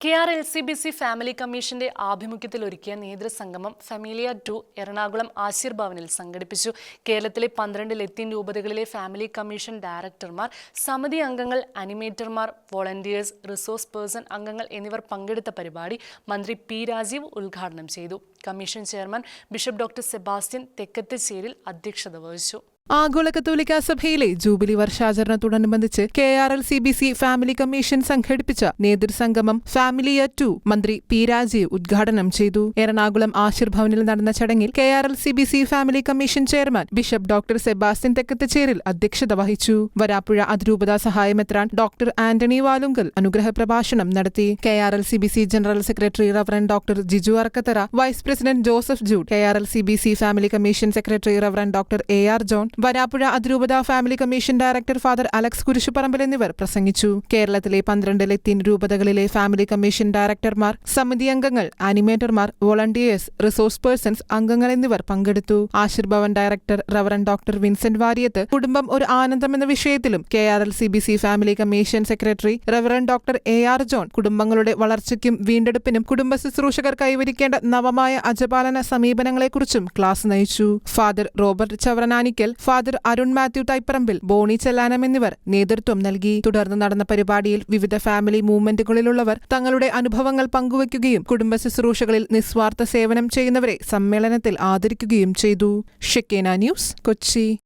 K R L C B C family കമ്മീഷന്റെ ആഭിമുഖ്യത്തിൽ ഒരുക്കിയ നേതൃസംഗമം ഫെമിലിയ ടു എറണാകുളം ആശീർഭവനിൽ സംഘടിപ്പിച്ചു. കേരളത്തിലെ പന്ത്രണ്ട് ലത്തീൻ രൂപതകളിലെ ഫാമിലി കമ്മീഷൻ ഡയറക്ടർമാർ സമിതി അംഗങ്ങൾ അനിമേറ്റർമാർ വോളണ്ടിയേഴ്സ് റിസോഴ്സ് പേഴ്സൺ അംഗങ്ങൾ എന്നിവർ പങ്കെടുത്ത പരിപാടി മന്ത്രി പി രാജീവ് ഉദ്ഘാടനം ചെയ്തു. Commission chairman bishop doctor Sebastian Thekkathecheril അധ്യക്ഷത വഹിച്ചു. ആഗോള കത്തോലിക്ക സഭയിലെ jubilee വർഷാചരണത്തോടനുബന്ധിച്ച് K R L C B C family commission സംഘടിപ്പിച്ച നേതൃസംഗമം ഫാമിലി ഇയർ ടു മന്ത്രി പി രാജീവ് ഉദ്ഘാടനം ചെയ്തു. എറണാകുളം ആശീർഭവനിൽ നടന്ന ചടങ്ങിൽ K R L C B C family commission chairman bishop doctor Sebastian Thekkathucheril അധ്യക്ഷത വഹിച്ചു. വരാപ്പുഴ അതിരൂപത സഹായമെത്രാൻ ഡോക്ടർ ആന്റണി വാലുങ്കൽ അനുഗ്രഹ പ്രഭാഷണം നടത്തി. K R L C B C general secretary reverend doctor Jiju Arakkathara vice president Joseph Jude K R L C B C family commission secretary reverend doctor A R John Varappuzha അതിരൂപത family commission director father Alex Kurisuparambil എന്നിവർ പ്രസംഗിച്ചു. കേരളത്തിലെ പന്ത്രണ്ട് ലത്തീൻ രൂപതകളിലെ family commission ഡയറക്ടർമാർ സമിതി അംഗങ്ങൾ ആനിമേറ്റർമാർ volunteers resource persons അംഗങ്ങൾ എന്നിവർ പങ്കെടുത്തു. Ashirbhavan director reverend doctor Vincent Variyath കുടുംബം ഒരു ആനന്ദം എന്ന വിഷയത്തിലും K R L C B C family commission secretary reverend doctor A R John കുടുംബങ്ങളുടെ വളർച്ചയ്ക്കും വീണ്ടെടുപ്പിനും കുടുംബ ശുശ്രൂഷകർ കൈവരിക്കേണ്ട നവമായ അജപാലന സമീപനങ്ങളെക്കുറിച്ചും ക്ലാസ് നയിച്ചു. Father Robert Chavaranikkal father Arun Mathew Thaiparambil Bony Chellanam എന്നിവർ നേതൃത്വം നൽകി. തുടർന്ന് നടന്ന പരിപാടിയിൽ വിവിധ ഫാമിലി മൂവ്മെന്റുകളിലുള്ളവർ തങ്ങളുടെ അനുഭവങ്ങൾ പങ്കുവയ്ക്കുകയും കുടുംബ ശുശ്രൂഷകളിൽ നിസ്വാർത്ഥ സേവനം ചെയ്യുന്നവരെ സമ്മേളനത്തിൽ ആദരിക്കുകയും ചെയ്തു. ഷെക്കേന ന്യൂസ് കൊച്ചി.